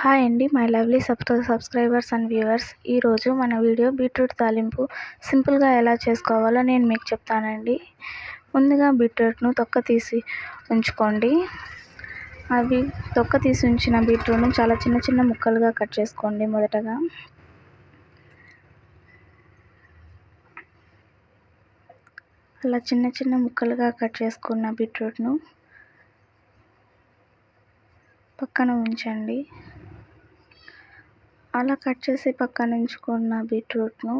Hi అండి my lovely సబ్తో subscribers and viewers. ఈరోజు మన వీడియో బీట్రూట్ తాలింపు సింపుల్గా ఎలా చేసుకోవాలో నేను మీకు చెప్తానండి. ముందుగా బీట్రూట్ను తొక్క తీసి ఉంచుకోండి. అవి తొక్క తీసి ఉంచిన బీట్రూట్ను చాలా చిన్న చిన్న ముక్కలుగా కట్ చేసుకోండి మొదటగా. అలా చిన్న చిన్న ముక్కలుగా కట్ చేసుకున్న బీట్రూట్ను పక్కన ఉంచండి. అలా కట్ చేసి పక్కన ఉంచుకున్న బీట్రూట్ను.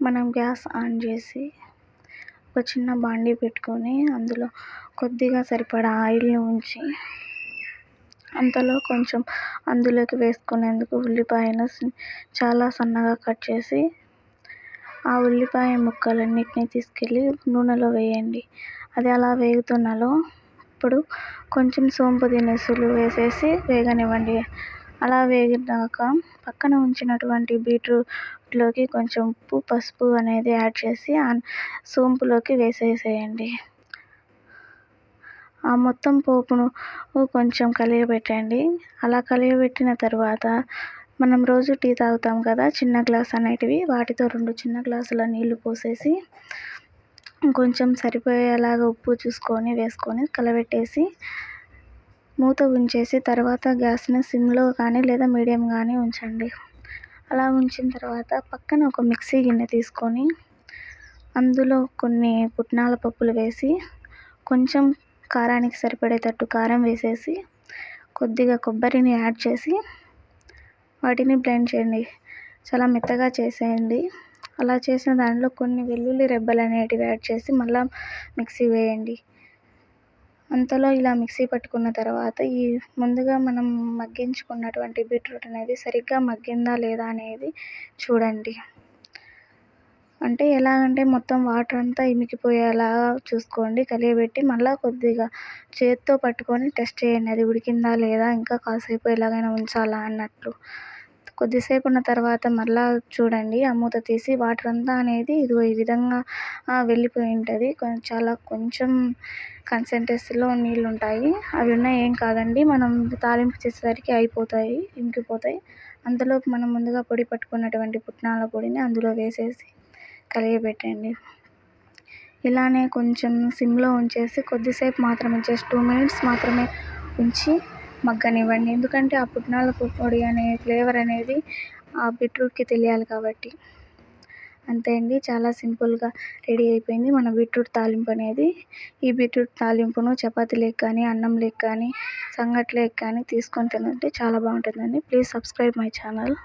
మనం గ్యాస్ ఆన్ చేసి ఒక చిన్న బాండీ పెట్టుకొని అందులో కొద్దిగా సరిపడా ఆయిల్ని ఉంచి అంతలో కొంచెం అందులోకి వేసుకునేందుకు ఉల్లిపాయను చాలా సన్నగా కట్ చేసి ఆ ఉల్లిపాయ ముక్కలన్నిటిని తీసుకెళ్ళి నూనెలో వేయండి. అది అలా వేగుతున్నలో ఇప్పుడు కొంచెం సోంపు దినుసులు వేసేసి వేగనివ్వండి. అలా వేగినాక పక్కన ఉంచినటువంటి బీట్రూట్లోకి కొంచెం ఉప్పు పసుపు అనేది యాడ్ చేసి సోంపులోకి వేసేసేయండి. ఆ మొత్తం పోపును కొంచెం కలియబెట్టండి. అలా కలియబెట్టిన తర్వాత మనం రోజు టీ తాగుతాం కదా చిన్న గ్లాస్ అనేటివి వాటితో రెండు చిన్న గ్లాసుల నీళ్ళు పోసేసి కొంచెం సరిపోయేలాగా ఉప్పు చూసుకొని వేసుకొని కలబెట్టేసి మూత ఉంచేసి తర్వాత గ్యాస్ని సిమ్లో కానీ లేదా మీడియం కానీ ఉంచండి. అలా ఉంచిన తర్వాత పక్కన ఒక మిక్సీ గిన్నె తీసుకొని అందులో కొన్ని పుట్నాల పప్పులు వేసి కొంచెం కారానికి సరిపడేటట్టు కారం వేసేసి కొద్దిగా కొబ్బరిని యాడ్ చేసి వాటిని బ్లెండ్ చేయండి. చాలా మెత్తగా చేసేయండి. అలా చేసిన దానిలో కొన్ని వెల్లుల్లి రెబ్బలు అనేటివి యాడ్ చేసి మళ్ళీ మిక్సీ వేయండి. అంతలో ఇలా మిక్సీ పట్టుకున్న తర్వాత ఈ ముందుగా మనం మగ్గించుకున్నటువంటి బీట్రూట్ అనేది సరిగ్గా మగ్గిందా లేదా అనేది చూడండి. అంటే ఎలాగంటే మొత్తం వాటర్ అంతా ఇమికిపోయేలా చూసుకోండి. కలియబెట్టి మళ్ళీ కొద్దిగా చేత్తో పట్టుకొని టెస్ట్ చేయండి. అది ఉడికిందా లేదా ఇంకా కాసేపు ఎలాగైనా ఉంచాలా అన్నట్లు. కొద్దిసేపు ఉన్న తర్వాత మరలా చూడండి. ఆ మూత తీసి వాటర్ అంతా అనేది ఇదిగో ఈ విధంగా వెళ్ళిపోయి ఉంటుంది చాలా కొంచెం కన్సంటెన్సీలో నీళ్ళు ఉంటాయి అవి ఉన్నా ఏం కాదండి. మనం తాలింపు చేసేసరికి అయిపోతాయి ఇంకిపోతాయి. అంతలోపు మనం ముందుగా పొడి పట్టుకున్నటువంటి పుట్నాల పొడిని అందులో వేసేసి కలియబెట్టండి. ఇలానే కొంచెం సిమ్లో ఉంచేసి కొద్దిసేపు మాత్రమే జస్ట్ టూ మినిట్స్ మాత్రమే ఉంచి మగ్గనివ్వండి. ఎందుకంటే ఆ పుట్నాల పొడి అనే ఫ్లేవర్ అనేది ఆ బీట్రూట్కి తెలియాలి కాబట్టి. అంతే అండి. చాలా సింపుల్గా రెడీ అయిపోయింది మన బీట్రూట్ తాలింపు అనేది. ఈ బీట్రూట్ తాలింపును చపాతీలోకి కానీ అన్నం లెక్క కానీ సంగట్లోకి కానీ తీసుకొని తినంటే చాలా బాగుంటుందండి. Please subscribe my channel.